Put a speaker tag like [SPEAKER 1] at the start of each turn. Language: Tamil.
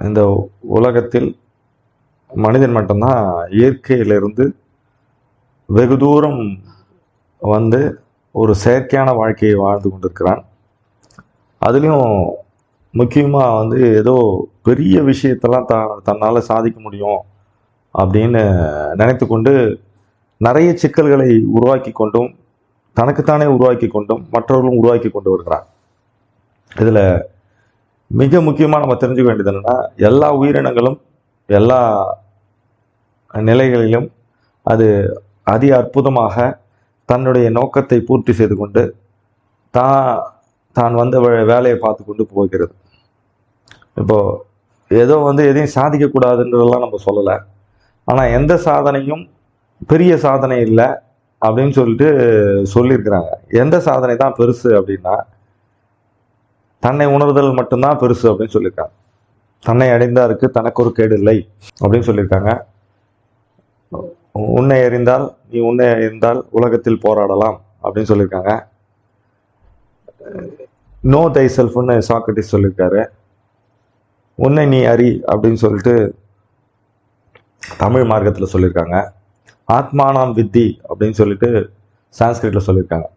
[SPEAKER 1] இந்த உலகத்தில் மனிதன் மட்டும்தான் இயற்கையிலிருந்து வெகு தூரம் வந்து ஒரு செயற்கையான வாழ்க்கையை வாழ்ந்து கொண்டிருக்கிறான். அதுலேயும் முக்கியமாக வந்து ஏதோ பெரிய விஷயத்தெல்லாம் த தன்னால் சாதிக்க முடியும் அப்படின்னு நினைத்து கொண்டு நிறைய சிக்கல்களை உருவாக்கி கொண்டும் தனக்குத்தானே உருவாக்கி கொண்டும் மற்றவர்களும் உருவாக்கி கொண்டு வருகிறான் இதில் மிக முக்கியமாக நம்ம தெரிஞ்சுக்க வேண்டியது என்னென்னா எல்லா உயிரினங்களும் எல்லா நிலைகளிலும் அது அதி அற்புதமாக தன்னுடைய நோக்கத்தை பூர்த்தி செய்து கொண்டு தான் தான் வந்த வே- வேலையை பார்த்து கொண்டு போகிறது. இப்போது ஏதோ வந்து எதையும் சாதிக்கக்கூடாதுன்றதெல்லாம் நம்ம சொல்லலை. ஆனால் எந்த சாதனையும் பெரிய சாதனை இல்லை அப்படின்னு சொல்லிட்டு சொல்லியிருக்கிறாங்க. எந்த சாதனை தான் பெருசு அப்படின்னா தன்னை உணர்தல் மட்டும்தான் பெருசு அப்படின்னு சொல்லியிருக்காங்க. தன்னை அடைந்தாருக்கு தனக்கு ஒரு கேடு இல்லை அப்படின்னு சொல்லியிருக்காங்க. உன்னை அறிந்தால் நீ உன்னை அறிந்தால் உலகத்தில் போராடலாம் அப்படின்னு சொல்லியிருக்காங்க. நோ தை செல்ஃப்னு சாக்ரட்டிஸ் சொல்லியிருக்காரு. உன்னை நீ அறி அப்படின்னு சொல்லிட்டு தமிழ் மார்க்கத்தில் சொல்லியிருக்காங்க. ஆத்மானாம் வித்தி அப்படின்னு சொல்லிட்டு சான்ஸ்கிரிட்டில் சொல்லியிருக்காங்க.